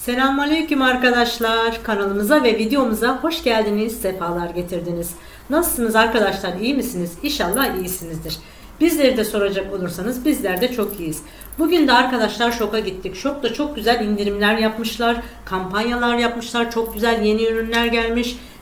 Selamünaleyküm arkadaşlar. Kanalımıza ve videomuza hoş geldiniz, sefalar getirdiniz. Nasılsınız arkadaşlar? İyi misiniz? İnşallah iyisinizdir. Bizleri de soracak olursanız bizler de çok iyiyiz. Bugün de arkadaşlar şoka gittik. Şokta çok güzel indirimler yapmışlar, kampanyalar yapmışlar, çok güzel yeni ürünler gelmiş.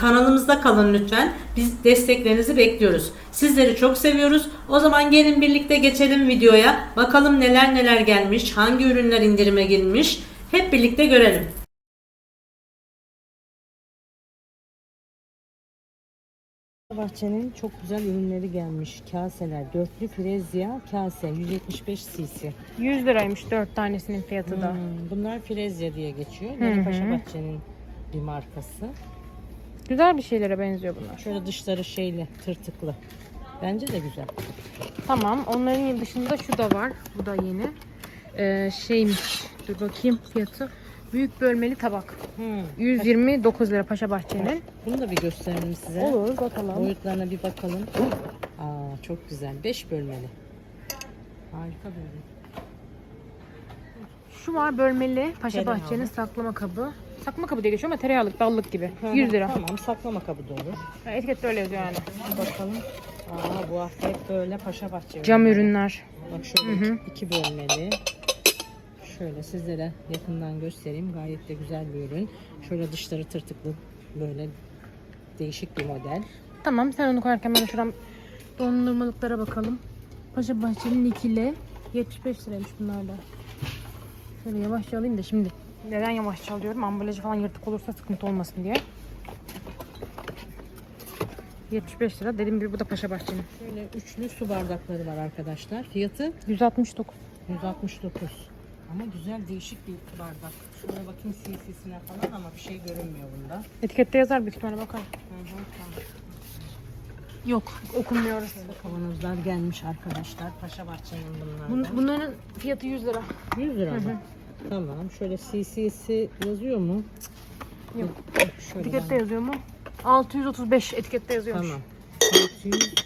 kanalımızda kalın lütfen. Biz desteklerinizi bekliyoruz. Sizleri çok seviyoruz. O zaman gelin birlikte geçelim videoya. Bakalım neler neler gelmiş, hangi ürünler indirime girmiş. Hep birlikte görelim. Bahçenin çok güzel ürünleri gelmiş. Kaseler, dörtlü frezya kase 175 cc. 100 liraymış 4 tanesinin fiyatı da. Hmm, bunlar frezya diye geçiyor. Hı. Paşa Bahçe'nin bir markası. Güzel bir şeylere benziyor bunlar. Şöyle dışları şeyli, tırtıklı. Bence de güzel. Tamam. Onların dışında şu da var. Bu da yeni. Ee, şeymiş. Dur bakayım fiyatı. Büyük bölmeli tabak. Hmm. 129 lira Paşa Bahçe'nin. Bunu da bir gösterelim size. Olur bakalım. Boyutlarına bir bakalım. Aa çok güzel. 5 bölmeli. Harika ürün. Şu var bölmeli Paşa. Bahçe'nin saklama kabı. Saklama kabı diye geçiyor ama tereyağlık, dallık gibi. 100 lira. Tamam saklama kabı da olur. Ha, Etikette öyle yazıyor yani. Bakalım. Aa bu hafta hep böyle paşa bahçe. Cam ürünler. Bak şöyle Hı hı. iki bölmeli. Şöyle sizlere yakından göstereyim. Gayet de güzel bir ürün. Şöyle dışları tırtıklı böyle değişik bir model. Tamam sen onu koyarken ben şuradan dondurmalıklara bakalım. Paşa Bahçe'nin ikili 75 liraymış bunlar da. Şöyle yavaşça alayım da şimdi. Neden yavaşça alıyorum? Ambalajı falan yırtık olursa sıkıntı olmasın diye. 75 lira. Dediğim gibi bu da Paşa Bahçe'nin. Şöyle üçlü su bardakları var arkadaşlar. Fiyatı 169. 169. Ama güzel değişik bir bardak. Şuraya bakayım CC'sine falan ama bir şey görünmüyor bunda. Etikette yazar büyük ihtimalle tamam. Yok okunmuyor orası. Kavanozlar gelmiş arkadaşlar. Paşa Bahçe'nin bunlardan. Bun, bunların fiyatı 100 lira. 100 lira mı? Tamam. Şöyle CC'si yazıyor mu? Yok. Şöyle Etikette ben- yazıyor mu? 635 etikette yazıyormuş. Tamam.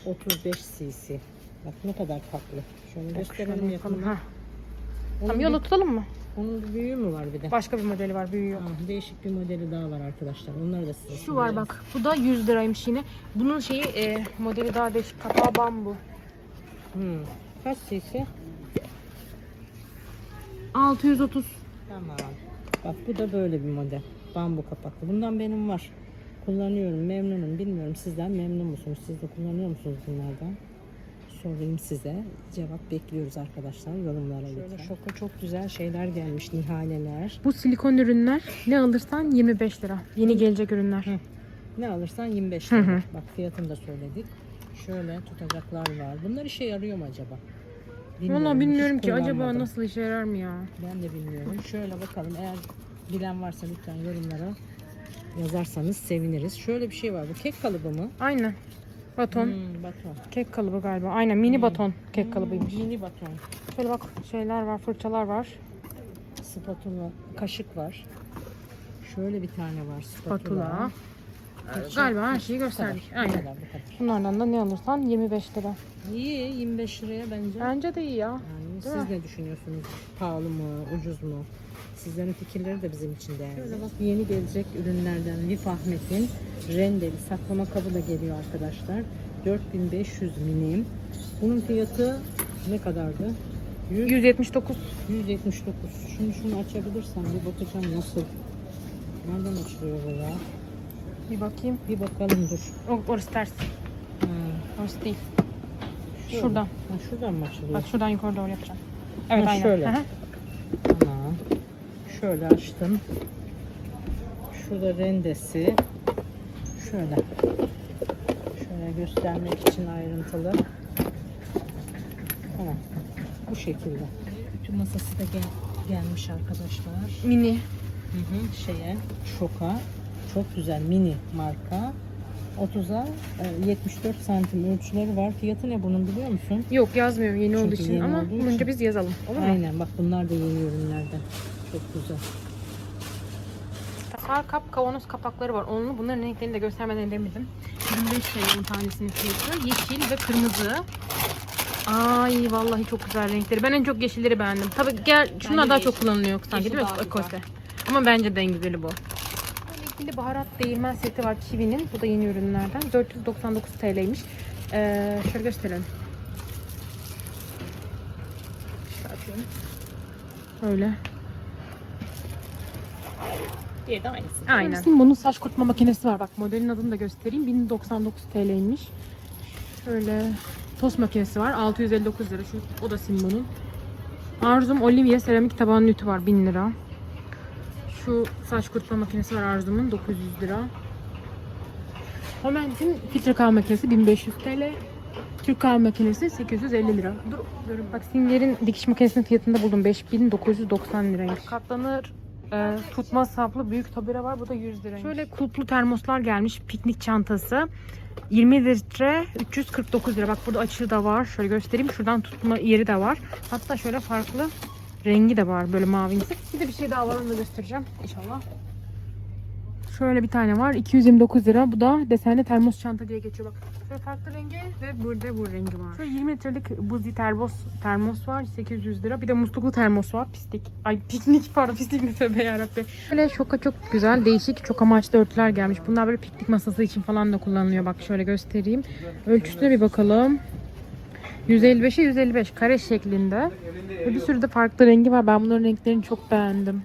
635 cc. Bak ne kadar tatlı. Şöyle gösterelim Şöyle yapalım. yakından. Ha. Onun, Tamam bir, yola tutalım mı? onun bir büyüğü mü var bir de? Başka bir modeli var büyüğü yok. Ha, değişik bir modeli daha var arkadaşlar. Onları da size Şu var bak. Bu da 100 liraymış yine. Bunun şeyi e, modeli daha değişik. Kapağı bambu. Hmm. Kaç cc? 630. Tamam. Bak bu da böyle bir model. Bambu kapaklı. Bundan benim var. Kullanıyorum. Memnunum. Bilmiyorum sizden memnun musunuz? Siz de kullanıyor musunuz bunlardan? Sorayım size. Cevap bekliyoruz arkadaşlar. Yorumlara Şöyle şoka çok güzel şeyler gelmiş. Nihaleler. Bu silikon ürünler ne alırsan 25 lira. Yeni gelecek ürünler. Hı. Ne alırsan 25 Hı lira. hı. Bak fiyatını da söyledik. Şöyle tutacaklar var. Bunlar işe yarıyor mu acaba? Valla hiç bilmiyorum ki acaba kullanmadım. nasıl işe yarar mı ya? Ben de bilmiyorum. Şöyle bakalım eğer bilen varsa lütfen yorumlara yazarsanız seviniriz. Şöyle bir şey var. Bu kek kalıbı mı? Aynen. Baton. Hmm, baton. Kek kalıbı galiba. Aynen mini baton kek kalıbıymış. Hmm, mini baton. Şöyle bak şeyler var, fırçalar var. Spatula, kaşık var. Şöyle bir tane var spatula. Spatula. Kaşık. Galiba her şeyi gösterdik. Aynen. Bunlardan da ne alırsan 25 lira. İyi 25 liraya bence. Bence de iyi ya. Yani Değil siz mi? ne düşünüyorsunuz? Pahalı mı, ucuz mu? Sizlerin fikirleri de bizim için değerli. Yeni gelecek ürünlerden Vif Ahmet'in rendeli saklama kabı da geliyor arkadaşlar. 4500 milim. Bunun fiyatı ne kadardı? 100, 179. 179. Şunu şunu açabilirsem bir bakacağım nasıl. Nereden açılıyor bu ya? Bir bakayım. Bir bakalım dur. O, orası ters. Ha, Orası değil. şöyle. Şuradan. Ha, şuradan mı açılıyor? Bak şuradan yukarı doğru yapacağım. Evet Ha, aynen. şöyle. Tamam. Şöyle açtım. Şurada rendesi. Şöyle. Şöyle göstermek için ayrıntılı. Tamam. Bu şekilde. Bütün masası da gel- gelmiş arkadaşlar. Mini. Hı hı, şeye, şoka. Çok güzel mini marka. 30'a e, 74 santim ölçüleri var. Fiyatı ne bunun biliyor musun? Yok yazmıyor yeni Çünkü olduğu için yeni ama olduğu için. biz yazalım. Olur mu? Aynen bak bunlar da yeni ürünlerden. Çok güzel. Sağ kap kavanoz kapakları var. Onlu bunların renklerini de göstermeden edemedim. 25 TL tanesinin fiyatı. Yeşil ve kırmızı. Ay vallahi çok güzel renkleri. Ben en çok yeşilleri beğendim. Tabii gel şunlar daha çok kullanılıyor sanki değil mi? Ekose. Ama bence de en güzeli bu. Böyle ikili baharat değirmen seti var Kiwi'nin. Bu da yeni ürünlerden. 499 TL'ymiş. Ee, şöyle gösterelim. Öyle. Diye de aynısı. Aynen. Bunun saç kurutma makinesi var. Bak modelin adını da göstereyim. 1099 TL'ymiş. Şöyle tost makinesi var. 659 lira. Şu, o da Simbo'nun. Arzum Olivia seramik tabanlı ütü var. 1000 lira. Şu saç kurutma makinesi var Arzum'un. 900 lira. Homent'in filtre kahve makinesi 1500 TL. Türk kahve makinesi 850 lira. Dur, dur. Bak Singer'in dikiş makinesinin fiyatını da buldum. 5990 liraymış. Katlanır e, tutma saplı büyük tabure var. Bu da 100 liraymış. Şöyle kulplu termoslar gelmiş. Piknik çantası. 20 litre 349 lira. Bak burada açığı da var. Şöyle göstereyim. Şuradan tutma yeri de var. Hatta şöyle farklı rengi de var. Böyle mavimsi. Bir de bir şey daha var. Onu da göstereceğim. İnşallah. Şöyle bir tane var. 229 lira. Bu da desenli termos çanta diye geçiyor. Bak şöyle farklı rengi ve burada bu rengi var. Şöyle 20 litrelik buzlu termos, termos var. 800 lira. Bir de musluklu termos var. Pislik. Ay piknik pardon pislik mi tövbe yarabbim. Böyle şoka çok güzel değişik çok amaçlı örtüler gelmiş. Bunlar böyle piknik masası için falan da kullanılıyor. Bak şöyle göstereyim. Ölçüsüne bir bakalım. 155'e 155 kare şeklinde. Ve bir sürü de farklı rengi var. Ben bunların renklerini çok beğendim.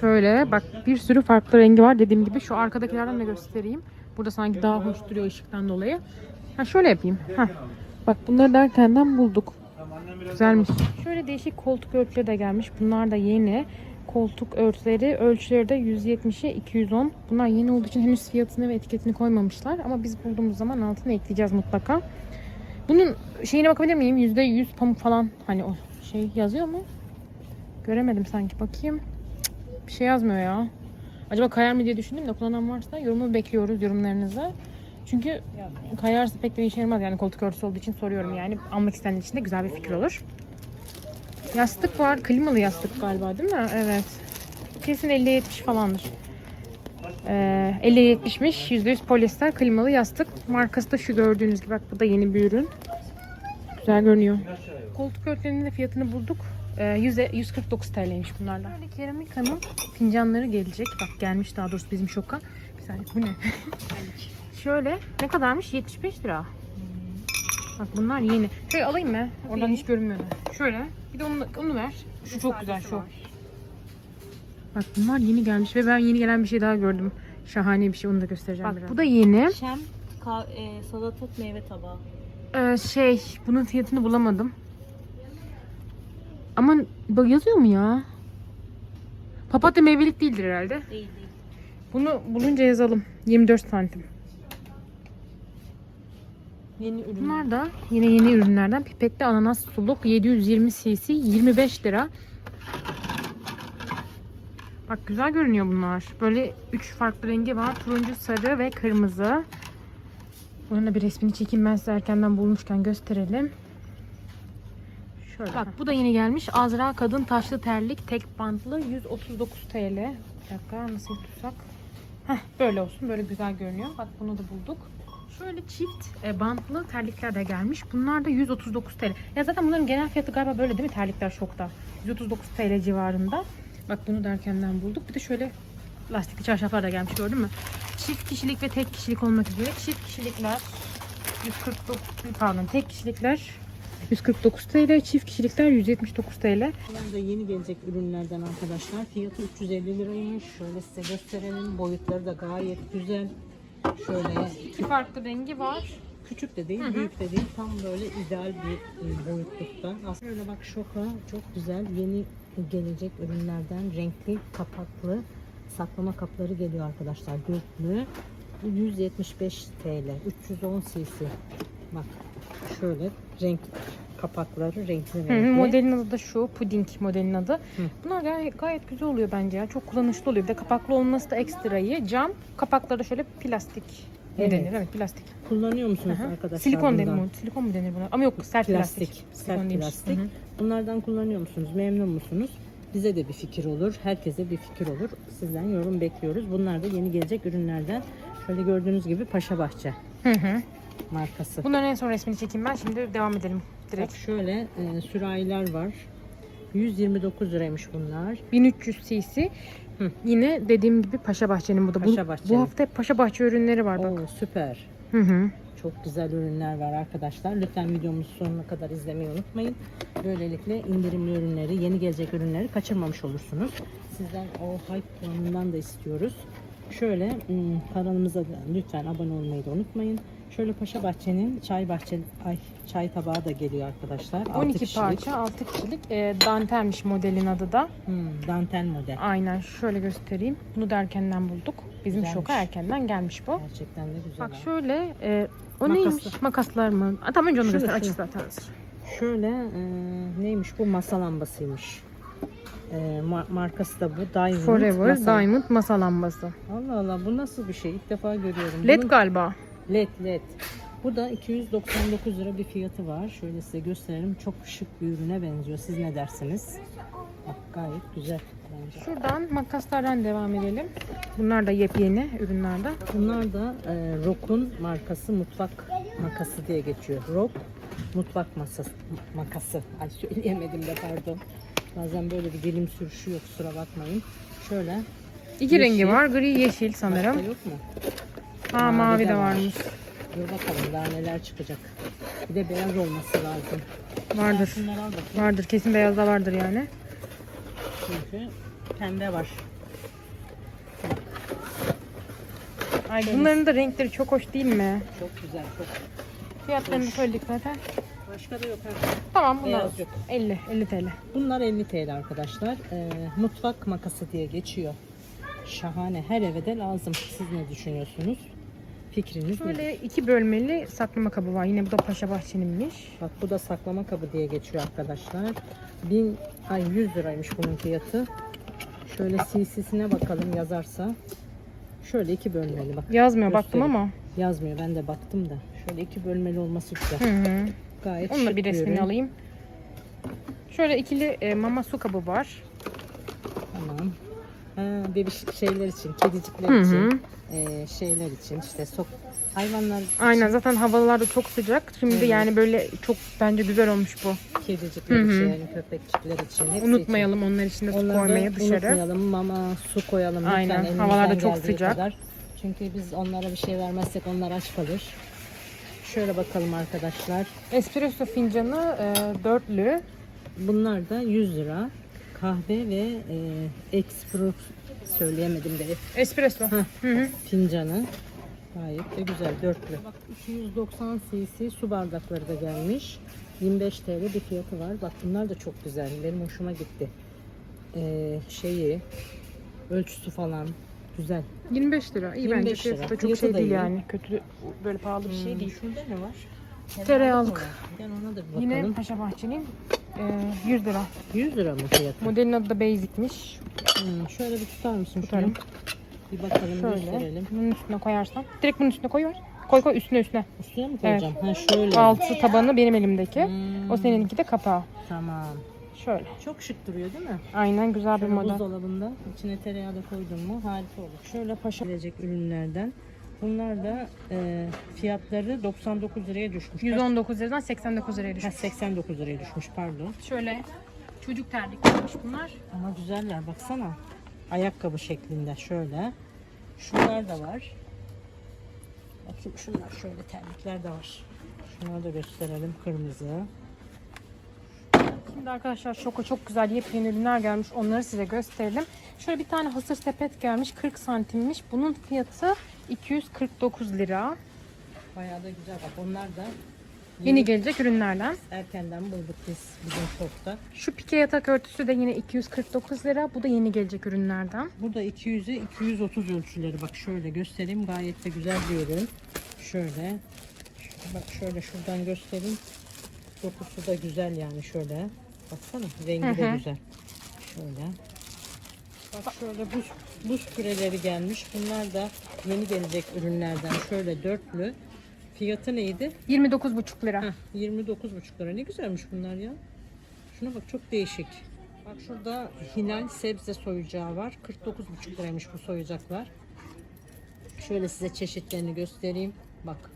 Şöyle bak bir sürü farklı rengi var dediğim gibi. Şu arkadakilerden de göstereyim. Burada sanki daha hoş duruyor ışıktan dolayı. Ha şöyle yapayım. Ha. Bak bunları derkenden bulduk. Güzelmiş. Şöyle değişik koltuk örtüleri de gelmiş. Bunlar da yeni. Koltuk örtüleri ölçüleri de 170'e 210. Bunlar yeni olduğu için henüz fiyatını ve etiketini koymamışlar. Ama biz bulduğumuz zaman altına ekleyeceğiz mutlaka. Bunun şeyine bakabilir miyim? %100 pamuk falan. Hani o şey yazıyor mu? Göremedim sanki. Bakayım. Bir şey yazmıyor ya. Acaba kayar mı diye düşündüm de kullanan varsa yorumu bekliyoruz yorumlarınızı. Çünkü kayarsa pek de işe yaramaz yani koltuk örtüsü olduğu için soruyorum yani. Almak isteyenler için de güzel bir fikir olur. Yastık var. Klimalı yastık galiba değil mi? Evet. Kesin 50-70 falandır. Ee, 50-70'miş. %100 polyester klimalı yastık. Markası da şu gördüğünüz gibi. Bak bu da yeni bir ürün. Güzel görünüyor. Koltuk örtülerinin de fiyatını bulduk. 100 149 TL'ymiş bunlarla. Böyle keramika'nın fincanları gelecek. Bak gelmiş daha doğrusu bizim şoka. Bir saniye bu ne? Şöyle ne kadarmış? 75 lira. Bak bunlar yeni. Şöyle alayım mı? Oradan hiç görünmüyor. Şöyle. Bir de onu, onu ver. Şu çok güzel şu. Bak bunlar yeni gelmiş ve ben yeni gelen bir şey daha gördüm. Şahane bir şey onu da göstereceğim Bak, biraz. Bu da yeni. Şem, ka- e, salatalık meyve tabağı. Ee, şey bunun fiyatını bulamadım. Ama bak yazıyor mu ya? Papatya meyvelik değildir herhalde. Değil değil. Bunu bulunca yazalım. 24 santim. Yeni ürün. Bunlar da yine yeni ürünlerden pipetli ananas suluk 720 cc 25 lira. Bak güzel görünüyor bunlar. Böyle 3 farklı rengi var. Turuncu, sarı ve kırmızı. Bunun da bir resmini çekeyim ben size erkenden bulmuşken gösterelim. Şöyle. Bak bu da yeni gelmiş. Azra kadın taşlı terlik tek bantlı 139 TL. Bir dakika nasıl tutsak? Heh, böyle olsun. Böyle güzel görünüyor. Bak bunu da bulduk. Şöyle çift e, bantlı terlikler de gelmiş. Bunlar da 139 TL. Ya zaten bunların genel fiyatı galiba böyle değil mi? Terlikler şokta. 139 TL civarında. Bak bunu derkenden bulduk. Bir de şöyle lastikli çarşaflar da gelmiş gördün mü? Çift kişilik ve tek kişilik olmak üzere. Çift kişilikler 149 pardon tek kişilikler 149 TL, çift kişilikler 179 TL. Bunlar da yeni gelecek ürünlerden arkadaşlar. Fiyatı 350 liraymış. Şöyle size gösterelim. Boyutları da gayet güzel. Şöyle İki farklı rengi var. küçük de değil, büyük de değil. Tam böyle ideal bir e, boyutlukta. Aslında Şöyle bak şoka çok güzel yeni gelecek ürünlerden renkli kapaklı saklama kapları geliyor arkadaşlar. Dörtlü. 175 TL. 310 cc. Bak şöyle renk kapakları renkli Hı, renkli. modelin adı da şu. Puding modelin adı. Bunlar gayet, gayet güzel oluyor bence ya. Çok kullanışlı oluyor. Bir de kapaklı olması da ekstra iyi. Cam. Kapakları şöyle plastik. Ne Evet. denir? Evet plastik. Kullanıyor musunuz Aha. arkadaşlar Silikon denir bundan? mi? Silikon mu denir buna? Ama yok sert plastik. Plastik, sert plastik. Hı hı. Bunlardan kullanıyor musunuz? Memnun musunuz? Bize de bir fikir olur. Herkese bir fikir olur. Sizden yorum bekliyoruz. Bunlar da yeni gelecek ürünlerden. Şöyle gördüğünüz gibi Paşa Bahçe Hı hı. markası. Bunların en son resmini çekeyim ben. Şimdi devam edelim Bak direkt. şöyle e, sürahiler var. 129 liraymış bunlar. 1300 cc. Hı. Yine dediğim gibi Paşa Bahçe'nin bu da. Bu, bu hafta hep Paşa Bahçe ürünleri var bak. Oo süper. Hı hı. Çok güzel ürünler var arkadaşlar. Lütfen videomuzu sonuna kadar izlemeyi unutmayın. Böylelikle indirimli ürünleri, yeni gelecek ürünleri kaçırmamış olursunuz. Sizden o hype puanından da istiyoruz. Şöyle hmm, kanalımıza lütfen abone olmayı da unutmayın. Şöyle Paşa Bahçe'nin çay bahçe ay çay tabağı da geliyor arkadaşlar. Altı 12 kişilik. parça 6 kişilik e, dantelmiş modelin adı da. Hmm, dantel model. Aynen şöyle göstereyim. Bunu da erkenden bulduk. Bizim Güzelmiş. şoka erkenden gelmiş bu. Gerçekten de güzel. Bak ha. şöyle e, o Makaslı. neymiş? Makaslar mı? Aa, tamam önce onu Şunu, göster. Açık zaten. Şöyle e, neymiş bu masa lambasıymış. E, ma- markası da bu. Diamond Forever masa- Diamond masa lambası. Allah Allah bu nasıl bir şey? İlk defa görüyorum. LED Bunun- galiba. LED LED. Bu da 299 lira bir fiyatı var. Şöyle size gösterelim. Çok şık bir ürüne benziyor. Siz ne dersiniz? Bak gayet güzel bence. Şuradan makaslardan devam edelim. Bunlar da yepyeni ürünlerden. Bunlar da e, Rock'un markası mutfak makası diye geçiyor. Rock mutfak masası, makası. Ay söyleyemedim de pardon. Bazen böyle bir dilim sürüşüyor kusura bakmayın. Şöyle. İki Yeşil. rengi var. Gri yeşil sanırım. Başka yok mu? Ha Mavi mavi de de var. varmış. Dur bakalım daha neler çıkacak. Bir de beyaz olması lazım. Vardır. Vardır. Kesin beyazda vardır yani. Çünkü pembe var. Ay bunların da renkleri çok hoş değil mi? Çok güzel, çok. Fiyatlarını söyledik zaten. Başka da yok. ha. Tamam bunlar Beyaz yok. 50 50 TL. Bunlar 50 TL arkadaşlar. Ee, mutfak makası diye geçiyor. Şahane. Her eve de lazım. Siz ne düşünüyorsunuz? Fikriniz nedir? Şöyle iki bölmeli saklama kabı var. Yine bu da Paşa Bahçe'ninmiş. Bak bu da saklama kabı diye geçiyor arkadaşlar. 1000 ay 100 liraymış bunun fiyatı. Şöyle CC'sine bakalım yazarsa. Şöyle iki bölmeli bak. Yazmıyor baktım ama. Yazmıyor ben de baktım da. Şöyle iki bölmeli olması güzel. Hı hı. Gayet Onun da bir resmini ürün. alayım. Şöyle ikili e, mama su kabı var. Ha, bebiş şeyler için, kedicikler Hı için, hı. e, şeyler için işte sok hayvanlar Aynen zaten havalar da çok sıcak. Şimdi Evet. yani böyle çok bence güzel olmuş bu. için, kedicikler Hı hı. için, köpekçikler için hepsi Unutmayalım onlar için de için. su Onları da dışarı. unutmayalım. Mama, su koyalım lütfen Aynen, elimizden havalar da çok geldiği sıcak. kadar. Çünkü biz onlara bir şey vermezsek onlar aç kalır. Şöyle bakalım arkadaşlar. Espresso fincanı e, dörtlü. Bunlar da 100 lira. Kahve ve e, espresso söyleyemedim de Espresso. Heh. Hı hı. fincanı. Gayet de güzel dörtlü. Bak 290 cc su bardakları da gelmiş. 25 TL bir fiyatı var. Bak bunlar da çok güzel. Benim hoşuma gitti. Ee, şeyi ölçüsü falan güzel. 25 lira. İyi bence 25 fiyatı lira. da çok Fiyatı şey da değil iyi. yani. Kötü böyle pahalı bir şey değil. Şurada ne var? Tereyağlık. Gel ona da bir bakalım. Yine Paşa Bahçe'nin e, 100 lira. 100 lira mı fiyatı? Modelin adı da Basic'miş. Hmm, şöyle bir tutar mısın Tutarım. şunu? Bir bakalım Şöyle. gösterelim. Bunun üstüne koyarsan. Direkt bunun üstüne koy ver. Koy koy üstüne üstüne. Üstüne mi koyacağım? Ha şöyle. Altı tabanı benim elimdeki. Hmm, O seninki de kapağı. Tamam. Şöyle. Çok şık duruyor değil mi? Aynen güzel bir Şöyle model. buzdolabında içine tereyağı da koydun mu harika olur. Şöyle paşa gelecek ürünlerden. Bunlar da e, fiyatları 99 liraya düşmüş. 119 liradan 89 liraya Ha, düşmüş. 89 liraya düşmüş pardon. Şöyle çocuk terliklermiş bunlar. Ama güzeller baksana. Ayakkabı şeklinde şöyle. Şunlar da var. Bakayım şunlar şöyle terlikler de var. Şunları da gösterelim kırmızı. Şimdi arkadaşlar şoka çok güzel yepyeni ürünler gelmiş. Onları size gösterelim. Şöyle bir tane hasır sepet gelmiş. 40 santimmiş. Bunun fiyatı 249 lira. Bayağı da güzel bak onlar da Yeni gelecek ürünlerden. erkenden bulduk biz bizim şokta. Şu pike yatak örtüsü de yine 249 lira. Bu da yeni gelecek ürünlerden. Burada 200'e 230 ölçüleri bak şöyle göstereyim gayet de güzel bir ürün. Şöyle. Bak şöyle şuradan göstereyim. Dokusu da güzel yani şöyle. Baksana rengi Hı de hı. güzel. Şöyle. Bak şöyle buz, buz küreleri gelmiş. Bunlar da yeni gelecek ürünlerden. Şöyle dörtlü. Fiyatı neydi? 29,5 lira. Heh, 29,5 lira. Ne güzelmiş bunlar ya. Şuna bak çok değişik. Bak şurada Hilal sebze soyacağı var. 49,5 liraymış bu soyacaklar. Şöyle size çeşitlerini göstereyim. Bak.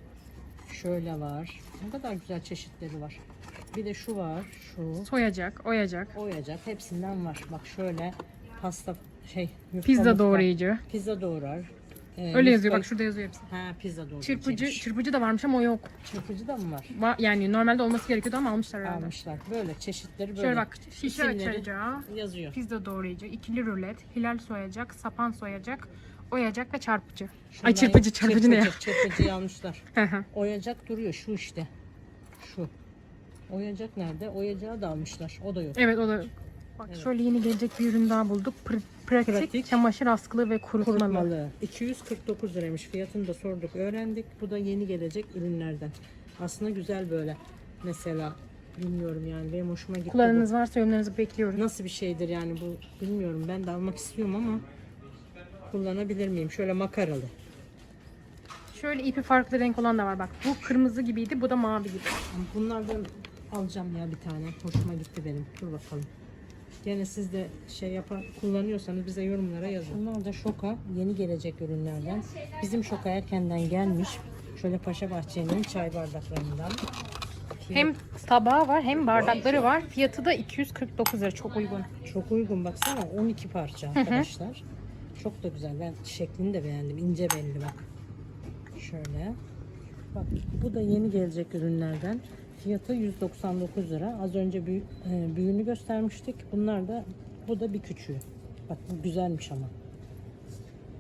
Şöyle var. Ne kadar güzel çeşitleri var. Bir de şu var. Şu. Soyacak, oyacak. Oyacak. Hepsinden var. Bak şöyle pasta şey yufka Pizza doğrayıcı. Pizza doğrar. Ee, Öyle yazıyor bak şurada yazıyor hepsi. Ha pizza doğrar. Çırpıcı, çırpıcı da varmış ama o yok. Çırpıcı da mı var? Va- Yani normalde olması gerekiyordu ama almışlar herhalde. Almışlar. Böyle çeşitleri böyle. Şöyle bak şişe açacağı, yazıyor. pizza doğrayıcı, ikili rulet, hilal soyacak, sapan soyacak, oyacak ve çarpıcı. Şundan Ay çırpıcı, çırpıcı ne ya? Hı hı. Oyacak duruyor şu işte. Şu. Oyacak nerede? Oyacağı da almışlar. O da yok. evet o da Bak şöyle yeni gelecek bir ürün daha bulduk. Pr- pratik, Pratik. çamaşır askılı ve kurutmalı. Kurutmalı. 249 liraymış. Fiyatını da sorduk, öğrendik. Bu da yeni gelecek ürünlerden. Aslında güzel böyle. Mesela bilmiyorum yani benim hoşuma gitti. bu. Kullanınız varsa yorumlarınızı bekliyoruz. Nasıl bir şeydir yani bu bilmiyorum. Ben de almak istiyorum ama kullanabilir miyim? Şöyle makaralı. Şöyle ipi farklı renk olan da var bak. Bu kırmızı gibiydi, bu da mavi gibi. Bunlardan alacağım ya bir tane. Hoşuma gitti benim. Dur bakalım. Gene siz de şey yapar kullanıyorsanız bize yorumlara yazın. Bunlar da şoka yeni gelecek ürünlerden. Bizim şoka erkenden gelmiş. Şöyle Paşa Bahçe'nin çay bardaklarından. Hem tabağı var hem bardakları var. Fiyatı da 249 lira. Çok uygun. Çok uygun baksana 12 parça arkadaşlar. Çok da güzel. Ben şeklini de beğendim. İnce belli bak. Şöyle. Bak bu da yeni gelecek ürünlerden. Fiyatı 199 lira. Az önce büyük, e, büyüğünü göstermiştik. Bunlar da bu da bir küçüğü. Bak bu güzelmiş ama.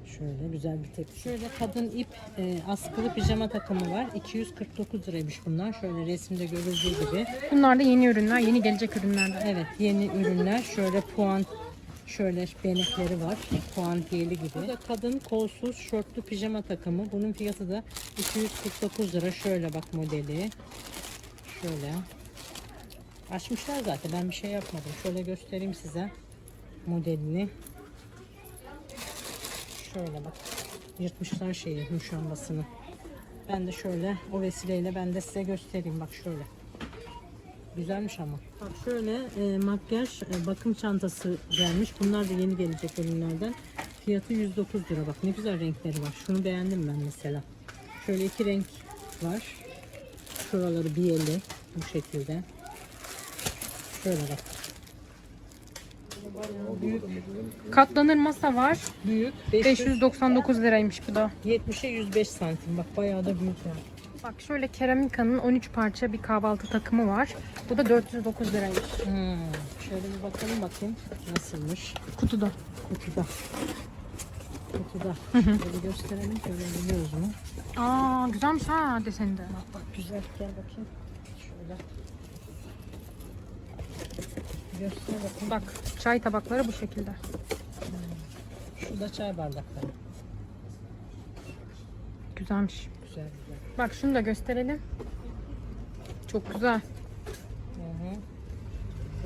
Şöyle güzel bir tepsi. Şöyle kadın ip e, askılı pijama takımı var. 249 liraymış bunlar. Şöyle resimde görüldüğü gibi. Bunlar da yeni ürünler, yeni gelecek ürünlerden. Evet yeni ürünler şöyle puan şöyle benekleri var. Puan diyeli gibi. Bu da kadın kolsuz şortlu pijama takımı. Bunun fiyatı da 249 lira. Şöyle bak modeli. Şöyle. Açmışlar zaten. Ben bir şey yapmadım. Şöyle göstereyim size modelini. Şöyle bak. Yırtmışlar şeyi, muşambasını. Ben de şöyle o vesileyle ben de size göstereyim. Bak şöyle. Güzelmiş ama. Bak şöyle e, makyaj e, bakım çantası gelmiş. Bunlar da yeni gelecek ürünlerden. Fiyatı 109 lira. Bak ne güzel renkleri var. Şunu beğendim ben mesela. Şöyle iki renk var. Şuraları biyeli bu şekilde. Şöyle bak. Büyük, Katlanır masa var. büyük 500, 599 liraymış bu da. 70'e 105 santim. Bak bayağı da büyük yani. Bak şöyle Keramika'nın 13 parça bir kahvaltı takımı var. Bu da 409 liraymış. Hmm. Şöyle bir bakalım bakayım nasılmış. Kutuda. Kutuda. Kutuda. Şöyle gösterelim. Şöyle biliyoruz mu? Aa güzelmiş ha deseni de. Bak güzel. Gel bakayım. Şöyle. Göster bakayım. Bak çay tabakları bu şekilde. Şu da çay bardakları. Güzelmiş. Güzel güzel. Bak şunu da gösterelim. Çok güzel. Hı hı.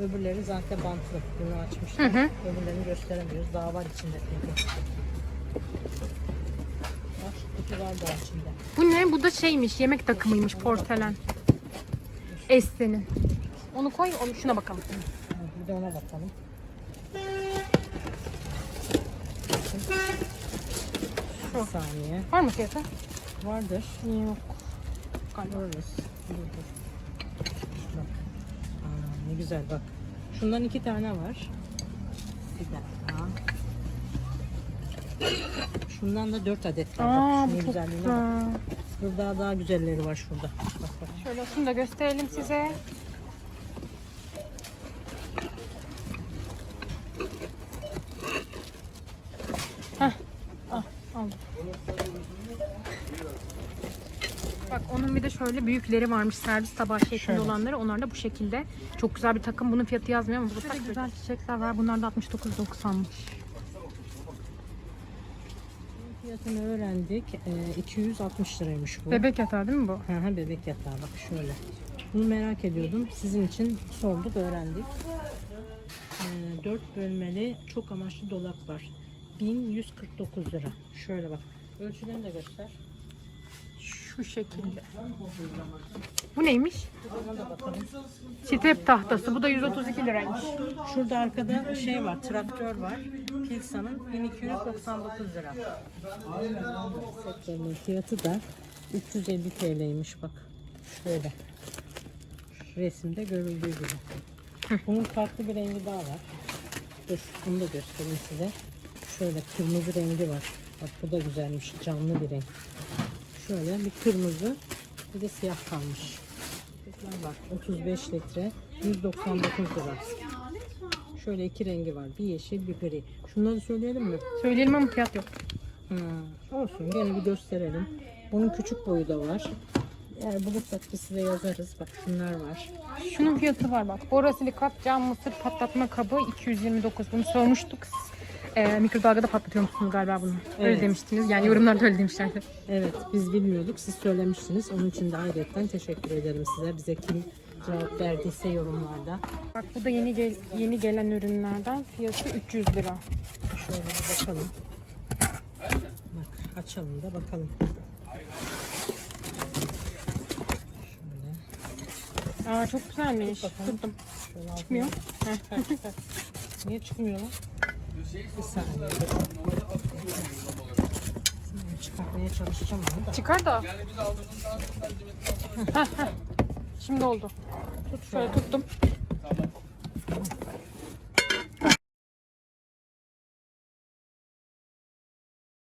Öbürleri zaten bantlı. Bunu Hı açmışlar. hı. Öbürlerini gösteremiyoruz. Daha var içinde çünkü. Bak kutu var daha içinde. Bu ne? Bu da şeymiş. Yemek takımıymış. Porselen. Esse'nin. Onu koy. Onu şuna bakalım. Bir de ona bakalım. Bir saniye. Var mı fiyatı? Vardır. Yok. Görürüz. Dur, dur. Bak. Aa, ne güzel bak. Şundan iki tane var. Bir dakika. Şundan da dört adet var. Aa bak, bu şunun çok güzelliğine bak. güzel. Dur daha güzelleri var şurada. Bak bak. Şöyle şunu da gösterelim size. Heh. Al, aldım. Bak onun bir de şöyle büyükleri varmış servis tabağı şeklinde Şöyle. olanları. Onlar da bu şekilde. Çok güzel bir takım. Bunun fiyatı yazmıyor ama burada güzel çiçekler var. Bunlar da 69.90'mış. Fiyatını öğrendik. Ee, 260 liraymış bu. Bebek yatağı değil mi bu? Hı hı, bebek yatağı bak şöyle. Bunu merak ediyordum. Sizin için sorduk, öğrendik. 4 bölmeli çok amaçlı dolap var. 1149 lira. Şöyle bak. Ölçülerini de göster. Şu şekilde. Bu neymiş? Step tahtası. Bu da 132 liraymış. Şurada arkada şey var, traktör var. Pilsa'nın 1299 lira. Sektörünün fiyatı da 350 TL'ymiş bak. Şöyle. Resimde görüldüğü gibi. Bunun farklı bir rengi daha var. Dur, bunu da göstereyim size. Şöyle kırmızı rengi var. Bak bu da güzelmiş, canlı bir renk. Şöyle bir kırmızı, bir de siyah kalmış. Var. 35 litre, 199 lira. Şöyle iki rengi var. Bir yeşil, bir gri. Şunları söyleyelim mi? Söyleyelim ama fiyat yok. Hmm, olsun gene bir gösterelim. Bunun küçük boyu da var. Eğer bulursak biz size yazarız. Bak şunlar var. Şunun fiyatı var bak. Borosilikat cam mısır patlatma kabı 229. Bunu sormuştuk. Ee, mikrodalgada patlatıyor musunuz galiba bunu? Öyle Evet. demiştiniz. Yani yorumlarda öyle demişlerdi. Evet biz bilmiyorduk. Siz söylemiştiniz. Onun için de ayrıca teşekkür ederim size. Bize kim cevap verdiyse yorumlarda. Bak bu da yeni gel- yeni gelen ürünlerden fiyatı 300 lira. Şöyle bir bakalım. Bak açalım da bakalım. Şöyle. Aa çok güzelmiş. bakalım. Tuttum. Şöyle altına- Çıkmıyor. Niye çıkmıyor lan? Bir saniye. Şimdi çıkartmaya çalışacağım da. Çıkar da. Şimdi oldu. Tut şöyle tuttum.